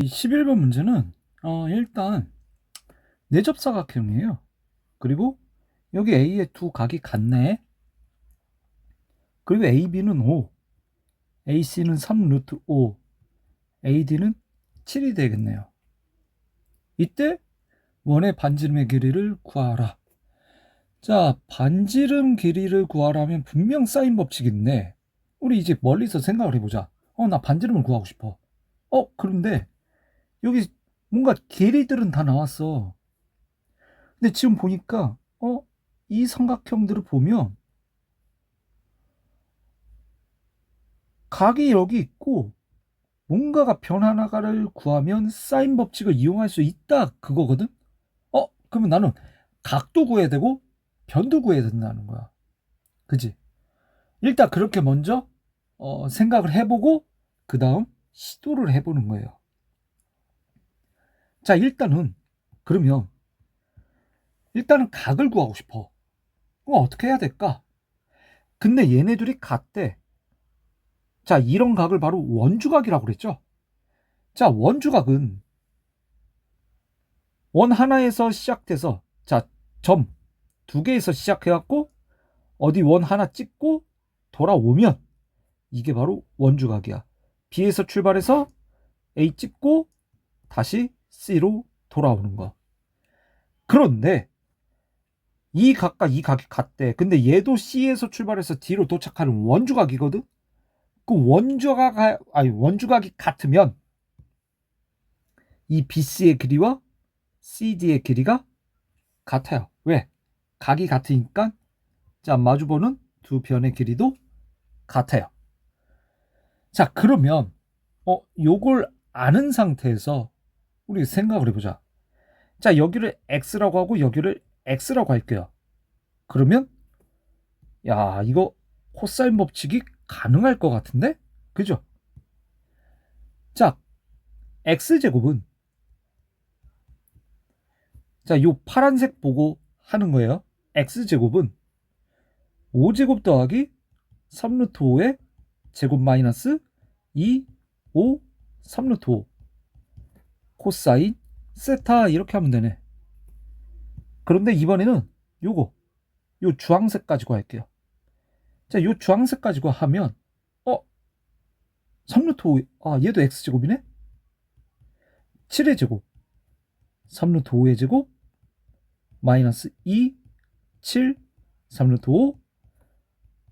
이 11번 문제는 어, 일단 내접사각형이에요. 그리고 여기 A의 두 각이 같네. 그리고 AB는 5, AC는 3 루트 5, AD는 7이 되겠네요. 이때 원의 반지름의 길이를 구하라. 자, 반지름 길이를 구하라면 분명 사인 법칙인데 우리 이제 멀리서 생각을 해보자. 어, 나 반지름을 구하고 싶어. 어, 그런데 여기 뭔가 길이들은 다 나왔어. 근데 지금 보니까 어, 이 삼각형들을 보면 각이 여기 있고 뭔가가 변 하나가를 구하면 사인 법칙을 이용할 수 있다 그거거든. 어, 그러면 나는 각도 구해야 되고 변도 구해야 된다는 거야. 그지? 일단 그렇게 먼저 어, 생각을 해보고 그 다음 시도를 해보는 거예요. 자, 일단은 그러면 일단은 각을 구하고 싶어. 그럼 어떻게 해야 될까? 근데 얘네 들이 같대. 자, 이런 각을 바로 원주각이라고 그랬죠? 자, 원주각은 원 하나에서 시작돼서 자, 점 두 개에서 시작해 갖고 어디 원 하나 찍고 돌아오면 이게 바로 원주각이야. B에서 출발해서 A 찍고 다시 C로 돌아오는 거. 그런데 이 각과 이 각이 같대. 근데 얘도 C에서 출발해서 D로 도착하는 원주각이거든. 그 원주각 아니 원주각이 같으면 이 BC의 길이와 CD의 길이가 같아요. 왜? 각이 같으니까 자 마주보는 두 변의 길이도 같아요. 자 그러면 어 요걸 아는 상태에서 우리 생각을 해보자. 자 여기를 x라고 하고 여기를 x라고 할게요. 그러면 야 이거 코사인 법칙이 가능할 것 같은데? 그죠? 자 x제곱은 자 요 파란색 보고 하는 거예요. x제곱은 5제곱 더하기 3루트 5의 제곱 마이너스 2, 5, 3루트 5 코사인 세타 이렇게 하면 되네. 그런데 이번에는 요거 요 주황색 가지고 할게요. 자, 요 주황색 가지고 하면 어 3루트 5, 아 얘도 x제곱이네? 7의 제곱 3루트 5의 제곱 마이너스 2, 7, 3루트 5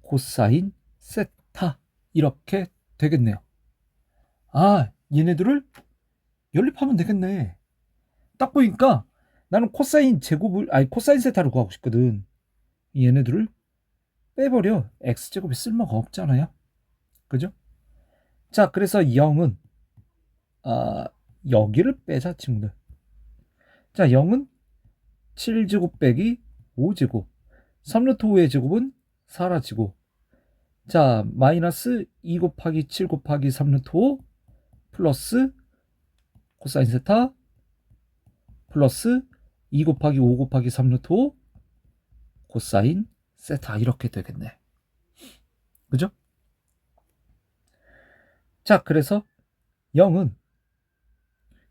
코사인 세타 이렇게 되겠네요. 아 얘네들을 연립하면 되겠네. 딱 보니까 나는 코사인 제곱을 아니 코사인 세타를 구하고 싶거든. 얘네들을 빼버려 x제곱이 쓸모가 없잖아요. 그죠? 자 그래서 0은 아 여기를 빼자 친구들. 자 0은 7제곱 빼기 5제곱 3루트 5의 제곱은 사라지고 자 마이너스 2 곱하기 7 곱하기 3루트 5 플러스 코사인 세타 플러스 2 곱하기 5 곱하기 3 루트 5 코사인 세타 이렇게 되겠네. 그죠? 자 그래서 0은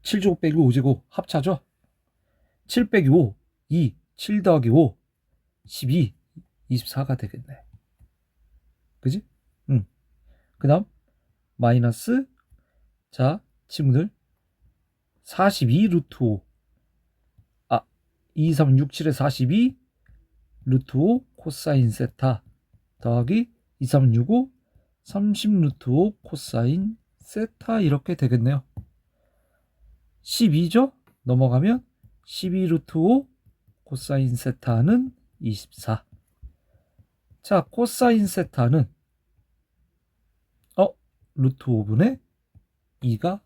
7제곱 빼기 5제곱 합차죠? 7 빼기 5 2 7 더하기 5 12 24가 되겠네. 그지? 응. 그 다음 마이너스 자 친구들 42 루트 5 아 2, 3, 6, 7에 42 루트 5 코사인 세타 더하기 2, 3, 6, 5 30 루트 5 코사인 세타 이렇게 되겠네요. 12죠? 넘어가면 12 루트 5 코사인 세타는 24. 자, 코사인 세타는 어, 루트 5분의 2가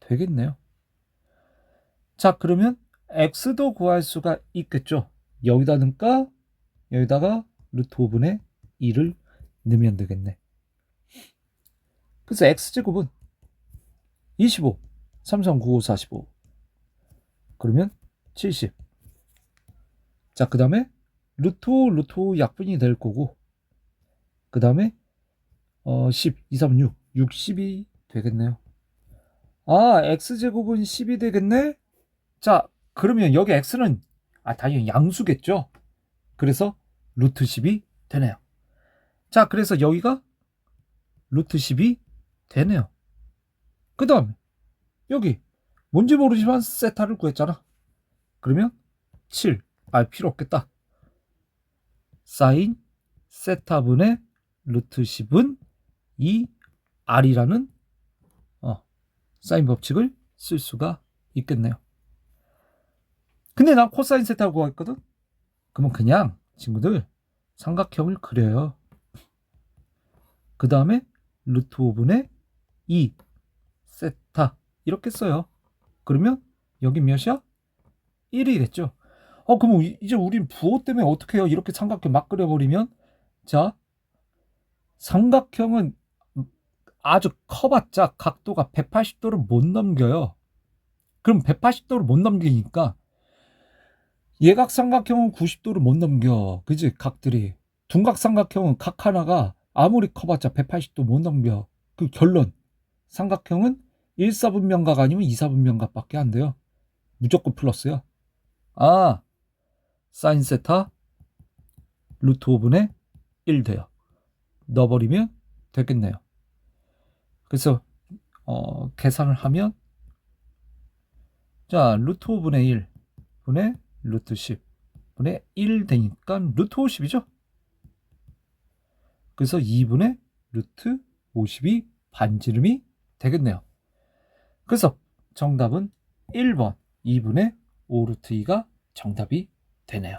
되겠네요. 자, 그러면 x도 구할 수가 있겠죠. 여기다 넣을까? 여기다가 루트 5분의 2를 넣으면 되겠네. 그래서 x제곱은 25, 3, 3, 9, 5, 45. 그러면 70. 자, 그 다음에 루트 5, 루트 5 약분이 될 거고, 그 다음에 어, 10, 2, 3, 6, 60이 되겠네요. 아, x제곱은 10이 되겠네? 자, 그러면 여기 x는, 아, 당연히 양수겠죠? 그래서 루트 10이 되네요. 자, 그래서 여기가 루트 10이 되네요. 그 다음에, 여기, 뭔지 모르지만 세타를 구했잖아. 그러면 7, 아, 필요 없겠다. 사인 세타분의 루트 10은 2 r이라는 어, 사인 법칙을 쓸 수가 있겠네요. 근데 난 코사인 세타를 구했거든? 그러면 그냥 친구들 삼각형을 그려요. 그 다음에 루트 5분의 2 세타 이렇게 써요. 그러면 여기 몇이야? 1이겠죠. 어, 그럼 이- 이제 우린 부호 때문에 어떻게 해요? 이렇게 삼각형 막 그려버리면 자, 삼각형은 아주 커봤자 각도가 180도를 못 넘겨요. 그럼 180도를 못 넘기니까 예각 삼각형은 90도를 못 넘겨. 그지? 각들이. 둔각 삼각형은 각 하나가 아무리 커봤자 180도 못 넘겨. 그 결론. 삼각형은 1사분면각 아니면 2사분면각 밖에 안 돼요. 무조건 플러스야. 아, 사인 세타 루트 5분의 1 돼요. 넣어버리면 되겠네요. 그래서 어, 계산을 하면 자 루트 5분의 1 분의 루트 10 분의 1 되니까 루트 50이죠. 그래서 2분의 루트 50이 반지름이 되겠네요. 그래서 정답은 1번 2분의 5 루트 2가 정답이 되네요.